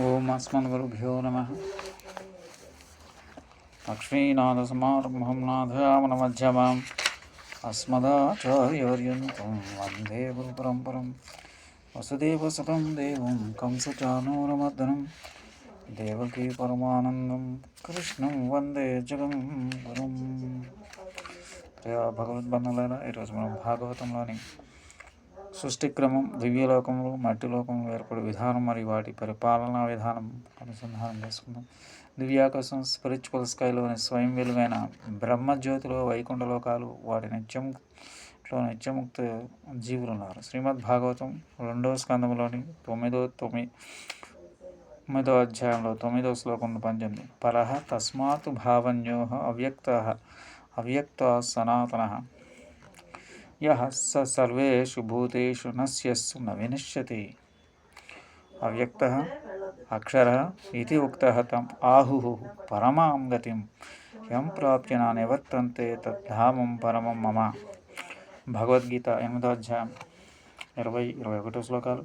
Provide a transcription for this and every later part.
ఓం అస్మద్గురుభ్యో నమ. లక్ష్మీనాథసమారంభం నాథయామనమధ్యమాం అస్మదాచార్యవర్యంతం వందే గురుపరంపరం. వసుదేవసుతం దేవం కంసచానూరమర్దనం. దేవకీ పరమానందం. కృష్ణం వందే జగం గురుం ప్రియ భగవద్బంధులైన ఈరోజు మనం భాగవతంలోని సృష్టిక్రమం దివ్యలోకములు మట్టి లోకములు ఏర్పడే విధానం మరియు వాటి పరిపాలనా విధానం అనుసంధానం చేసుకుందాం. దివ్యాకాశం స్పిరిచువల్ స్కైలోని స్వయం విలువైన బ్రహ్మజ్యోతిలో వైకుంఠ లోకాలు వాటి నిత్యంలో నిత్యముక్త జీవులు ఉన్నారు శ్రీమద్ భాగవతం రెండవ స్కందంలోని తొమ్మిదో తొమ్మిది తొమ్మిదో అధ్యాయంలో తొమ్మిదో శ్లోకం పంచింది పర తస్మాత్ భావన్యో అవ్యక్త అవ్యక్త సనాతన. యః స సర్వేషు భూతేషు నశ్యస్సు న వినశ్యతి. అవ్యక్త అక్షర ఇది ఉక్త తం ఆహు పరమాం గతిం. ఎం ప్రాప్య నా నివర్తంతే తద్ధామం పరమం మమ. భగవద్గీత ఎనిమిదో అధ్యాయం ఇరవై ఇరవై ఒకటో శ్లోకాలు.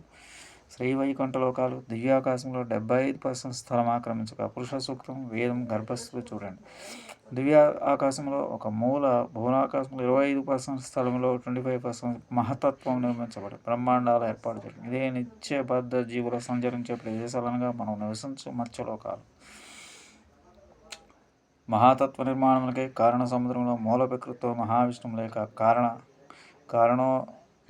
శ్రీ లోకాలు దివ్యాకాశంలో డెబ్బై ఐదు పర్సెంట్ స్థలం ఆక్రమించక పురుష సూక్తం వేదం గర్భస్థులు చూడండి. దివ్య ఆకాశంలో ఒక మూల భువనాకాశంలో ఇరవై ఐదు పర్సెంట్ స్థలంలో ట్వంటీ ఫైవ్ పర్సెంట్ మహతత్వం నిర్మించబడి బ్రహ్మాండాలు ఏర్పాటు చేయండి ఇదే నిత్యబద్ధ జీవుల సంచరించే ప్రదేశాలనగా మనం నివసించు మత్స్యలోకాలు. మహాతత్వ నిర్మాణములకై కారణ సముద్రంలో మూల ప్రకృతితో మహావిష్ణువు లేక కారణ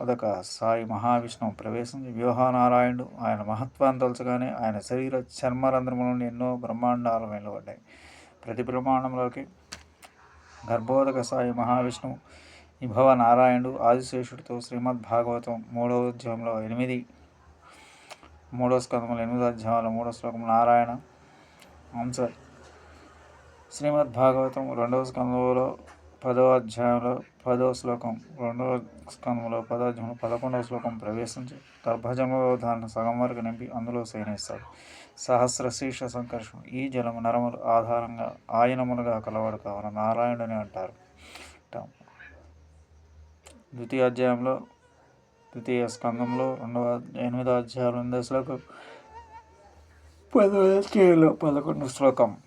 అదొక సాయి మహావిష్ణువు ప్రవేశించి వ్యూహనారాయణుడు ఆయన మహత్వాన్ని తలచగానే ఆయన శరీర చర్మరంధ్రముల నుండి ఎన్నో బ్రహ్మాండాలు వెలువడ్డాయి. ప్రతి బ్రహ్మాండంలోకి గర్భోదక సాయి మహావిష్ణువు విభవ నారాయణుడు ఆదిశేషుడితో శ్రీమద్ భాగవతం మూడవ అధ్యాయంలో ఎనిమిది మూడో స్కందంలో ఎనిమిదో అధ్యాయంలో మూడో శ్లోకం నారాయణ అంశ. శ్రీమద్ భాగవతం రెండవ స్కంధంలో పదవ అధ్యాయంలో పదవ శ్లోకం రెండవ స్కంధంలో పదవ పదకొండవ శ్లోకం ప్రవేశించి గర్భజంలో దాన్ని సగం వరకు నింపి అందులో శయనిస్తాడు సహస్ర శీర్ష సంకర్షం ఈ జలము నరములు ఆధారంగా ఆయనములుగా కలవాడు కావున నారాయణుని అంటారు. ద్వితీయ అధ్యాయంలో ద్వితీయ స్కంధంలో రెండవ ఎనిమిదో అధ్యాయం ఎనిమిదో శ్లోకం పదవ అధ్యాయంలో పదకొండు శ్లోకం.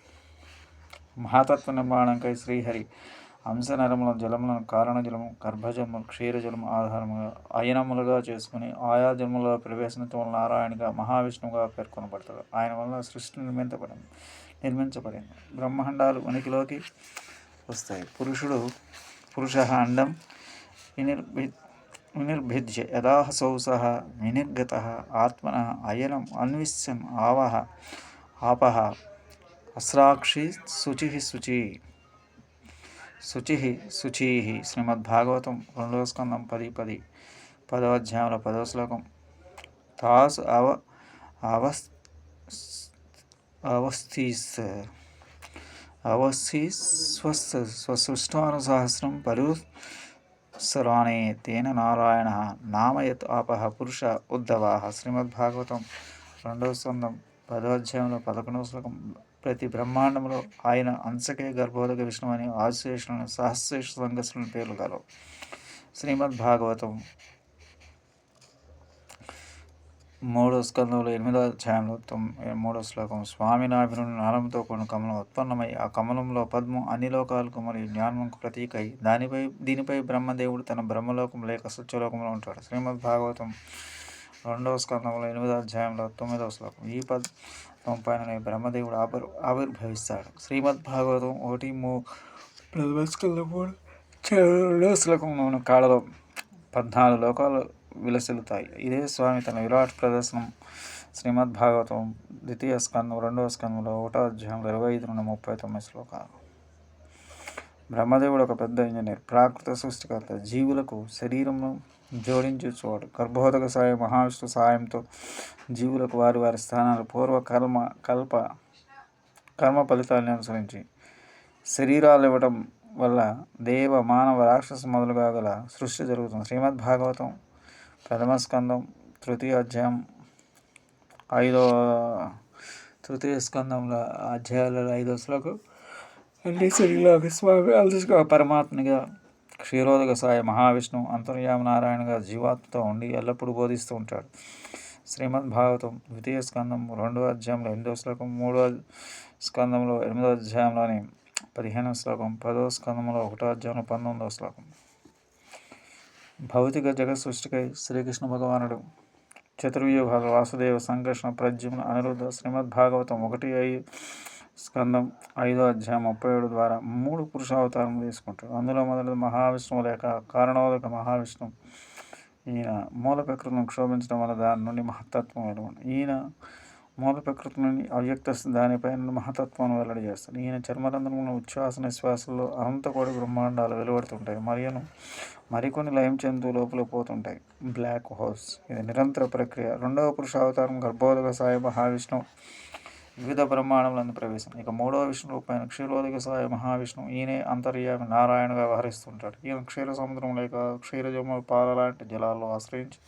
మహాతత్వ నిర్మాణంకై శ్రీహరి హంస నరముల జలములను కారణ జలము గర్భజలము క్షీరజలము ఆధారముగా అయనములుగా చేసుకుని ఆయా జలములో ప్రవేశించడం వల్ల నారాయణగా మహావిష్ణువుగా పేర్కొనబడతాడు. ఆయన వల్ల సృష్టి నిర్మించబడింది నిర్మించబడింది. బ్రహ్మాండాలు ఉనికిలోకి వస్తాయి. పురుషుడు పురుష అండం వినిర్భి వినిర్భిద్య. యథాహసౌ సహ వినిర్గత ఆత్మన అయనం అన్విష్యం ఆవహ ఆపహ అస్రాక్షి శుచి శుచి. శుచి శుచీ శ్రీమద్భాగవతం రెండవ స్కందం పది పది పదవ అధ్యాయంలో పదవ శ్లోకం. తాసు అవ అవస్ అవస్థీస్ అవస్థి స్వస్థ స్వసృష్టానుసహస్రం పరు సరాణే తేన నారాయణ నామయత్ ఆపహ పురుష ఉద్ధవాహ శ్రీమద్భాగవతం రెండవ స్కందం పదవ అధ్యాయంలో పదకొండవ శ్లోకం. ప్రతి బ్రహ్మాండంలో ఆయన అంశకే గర్భోదక విష్ణు అని ఆశేషులను సహస్రేష సంఘర్షణ పేర్లు గలవు. శ్రీమద్ భాగవతం మూడో స్కందంలో ఎనిమిదో అధ్యాయంలో తొమ్ మూడో శ్లోకం. స్వామి నాభిను నాలంతో కొన్ని కమలం ఉత్పన్నమై ఆ కమలంలో పద్మం అన్ని లోకాలకు మరియు జ్ఞానముకు ప్రతీకై దానిపై దీనిపై బ్రహ్మదేవుడు తన బ్రహ్మలోకం లేక సత్యలోకంలో ఉంటాడు. శ్రీమద్ భాగవతం రెండవ స్కందంలో ఎనిమిదో అధ్యాయంలో తొమ్మిదవ శ్లోకం. ఈ పద్ పైన బ్రహ్మదేవుడు ఆవిర్ ఆవిర్భవిస్తాడు. శ్రీమద్ భాగవతం ఒకటి మూ ప్రథమ మూడు రెండవ శ్లోకంలోని కాళ్ళలో పద్నాలుగు లోకాలు విలసిల్లుతాయి. ఇదే స్వామి తన విరాట్ ప్రదర్శనం. శ్రీమద్ భాగవతం ద్వితీయ స్కందం రెండవ స్కందంలో ఒకటో అధ్యాయంలో ఇరవై ఐదు నుండి ముప్పై తొమ్మిది శ్లోకాలు. బ్రహ్మదేవుడు ఒక పెద్ద ఇంజనీర్ ప్రాకృత సృష్టికర్త జీవులకు శరీరమును జోడించుకోడు గర్భోదక సాయం మహావిష్ణు సాయంతో జీవులకు వారి వారి స్థానాలు పూర్వ కర్మ కల్ప కర్మ ఫలితాలను అనుసరించి శరీరాలు ఇవ్వడం వల్ల దేవ మానవ రాక్షస మొదలుగా గల సృష్టి జరుగుతుంది. శ్రీమద్ భాగవతం ప్రథమ స్కందం తృతీయ అధ్యాయం ఐదో తృతీయ స్కందంలో అధ్యాయాలలో ఐదో శ్లోకం అన్ని శరీరాలకు స్వామి అలసిగా పరమాత్మగా క్షీరోదక సాయ మహావిష్ణువు అంతర్యామ నారాయణగా జీవాత్మతో ఉండి ఎల్లప్పుడూ బోధిస్తూ ఉంటాడు. శ్రీమద్ భాగవతం ద్వితీయ స్కందం రెండో అధ్యాయంలో ఎనిమిదో శ్లోకం మూడో స్కందంలో ఎనిమిదో అధ్యాయంలోని పదిహేనవ శ్లోకం పదో స్కందంలో ఒకటో అధ్యాయంలో పంతొమ్మిదవ శ్లోకం. భౌతిక జగత్ సృష్టికై శ్రీకృష్ణ భగవానుడు చతుర్వ్యూహాలు వాసుదేవ సంకర్షణ ప్రజ్యుమ్న అనిరుద్ధ శ్రీమద్ భాగవతం ఒకటి ఐదు స్కందం ఐదో అధ్యాయం ముప్పై ఏడు ద్వారా మూడు పురుషావతారం తీసుకుంటాడు అందులో మొదలది మహావిష్ణువు లేక కారణోదక మహావిష్ణువు. ఈయన మూల ప్రకృతిని క్షోభించడం వల్ల దాని నుండి మహత్తత్వం వెలువడి. ఈయన మూల ప్రకృతి నుండి అవ్యక్త దానిపై నుండి వెల్లడి చేస్తాడు. ఈయన చర్మరంధ్రముల ఉచ్ఛ్వాస నిశ్వాసంలో అనంత కోడి బ్రహ్మాండాలు వెలువడుతుంటాయి. మరియను మరికొన్ని లయం చెందు లోపల పోతుంటాయి. Black holes. ఇది నిరంతర ప్రక్రియ. రెండవ పురుషావతారం గర్భోదక సాయి మహావిష్ణువు. వివిధ బ్రహ్మాండములందు ప్రవేశం. ఇక మూడవ విష్ణు రూపమైన క్షీరోదక సాయ మహావిష్ణువు ఈయనే అంతర్యామి నారాయణగా వ్యవహరిస్తుంటాడు. ఈయన క్షీర సముద్రం లేక క్షీరజమ పాల లాంటి జలాల్లో ఆశ్రయించి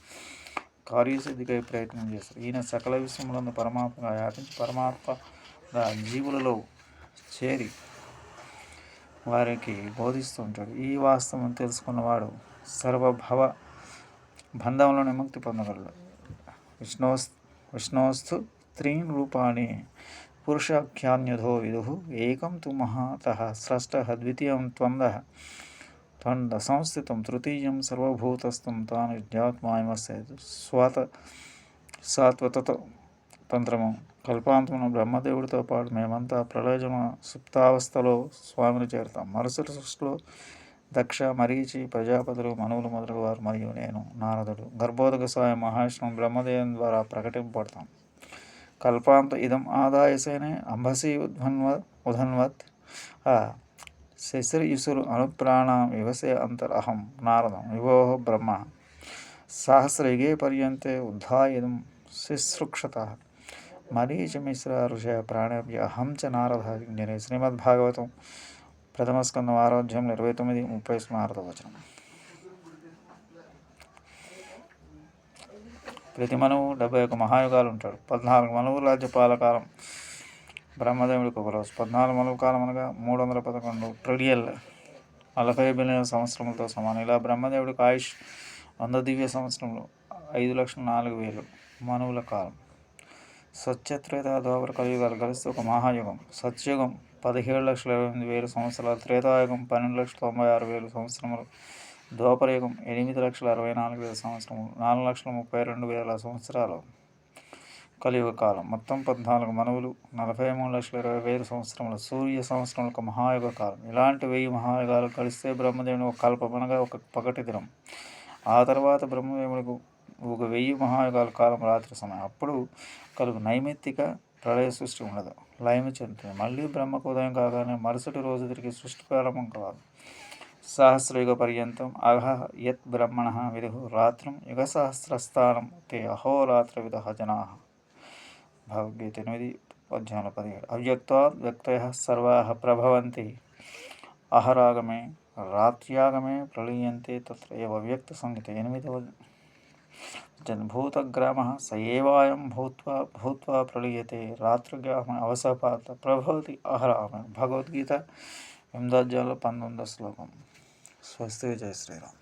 కార్యసిద్ధికై ప్రయత్నం చేస్తారు ఈయన సకల విశ్వములందు పరమాత్మగా వ్యాపించి పరమాత్మ జీవులలో చేరి వారికి బోధిస్తుంటాడు. ఈ వాస్తవం తెలుసుకున్నవాడు సర్వభవ బంధంలో విముక్తి పొందగలడు. విష్ణోస్ విష్ణోస్తు స్త్రీం రూపాణి పురుషాఖ్యాన్యధో విదు ఏకం తు మహాతः స్రష్ట ద్వితీయం త్వంద త్వంద సంస్థితం తృతీయం సర్వభూతస్థం తాను విద్యాత్మాయమస్య స్వాత సాత్వత తంత్రము కల్పాంతమున బ్రహ్మదేవుడితో పాటు మేమంతా ప్రళయజమ సుప్తావస్థలో స్వామిని చేరుతాం మరుసటి సృష్టిలో దక్ష మరీచి ప్రజాపతులు మనువులు మొదలగు వారు మరియు నేను నారదుడు గర్భోదక స్వామి మహావిష్ణువు బ్రహ్మదేవం ద్వారా ప్రకటింపబడతాం కల్పాంత ఇదం ఆదాయసేనే అంబసి ఉద్వన్వ ఉధన్వత్. శశిర్యుసురు అనుప్రాణ వివసే అంతరహం నారదం వివో బ్రహ్మ. సహస్రయుగే పర్యంతే ఉద్ధాయిదం శుశ్రుక్షత. మరీచమిశ్ర ఋషయ ప్రాణభ్య అహం చ నారద జ్ఞనే శ్రీమద్భాగవతం. ప్రథమస్కందం ఆరోగ్యం ఇరవై తొమ్మిది ముప్పై స్మారత వచనం. ప్రతి మనవు డెబ్బై ఒక మహాయుగాలు ఉంటాడు. పద్నాలుగు మనవు రాజ్యపాల కాలం బ్రహ్మదేవుడికి ఒక రోజు. పద్నాలుగు మనవు కాలం అనగా మూడు వందల పదకొండు ట్రిలియన్ నలభై బిలియన్ సంవత్సరములతో సమానం. ఇలా బ్రహ్మదేవుడికి ఆయుష్ వంద దివ్య సంవత్సరంలో ఐదు లక్షల నాలుగు వేలు మనవుల కాలం. సత్యత్రేత ద్వాపర కలియుగాలు కలిస్తే ఒక మహాయుగం. సత్యుగం పదిహేడు లక్షల ఇరవై ఎనిమిది వేల సంవత్సరాలు. త్రేతాయుగం పన్నెండు లక్షల తొంభై ఆరు వేల సంవత్సరములు. ద్వాపరయుగం ఎనిమిది లక్షల అరవై నాలుగు వేల సంవత్సరము నాలుగు లక్షల ముప్పై రెండు వేల సంవత్సరాలు కలియుగ కాలం. మొత్తం పద్నాలుగు మనవులు నలభై మూడు లక్షల ఇరవై వేల సంవత్సరములు సూర్య సంవత్సరం ఒక మహాయుగ కాలం. ఇలాంటి వెయ్యి మహాయుగాలు కలిస్తే బ్రహ్మదేవుని ఒక కల్పమనగా ఒక పగటి దినం. ఆ తర్వాత బ్రహ్మదేవుడికి ఒక వెయ్యి మహాయుగాల కాలం రాత్రి సమయం. అప్పుడు కలుగు నైమిత్తిక ప్రళయ సృష్టి ఉండదు లయము చెందుతుంది. మళ్ళీ బ్రహ్మకు ఉదయం కాగానే మరుసటి రోజు తిరిగి సృష్టి ప్రారంభం కాదు. సహస్రయుగ పర్యంతం అహ యత్ బ్రహ్మణ విదుహు రాత్రం యుగ సహస్రస్థానం తే అహోరాత్ర విధ జనా. భగవద్గీత ఎనిమిది పద్నాలుగు పదిహేడు. అవ్యక్త వ్యక్తయ సర్వా ప్రభవంతి అహరాగమే రాత్ర్యాగమే ప్రళీయంతే తత్ర ఏవ వ్యక్త సంహిత ఎనిమిదవ జన్భూతగ్రామ స ఏవాయం భూత్వా భూత్వా ప్రళీయతే రాత్రిగ్రామ అవసపాత ప్రభవతి అహరామ. భగవద్గీత ఎనిమిది అధ్యాయంలో పంతొమ్మిదో శ్లోకం. స్వస్తి విజయ శ్రీరామ్.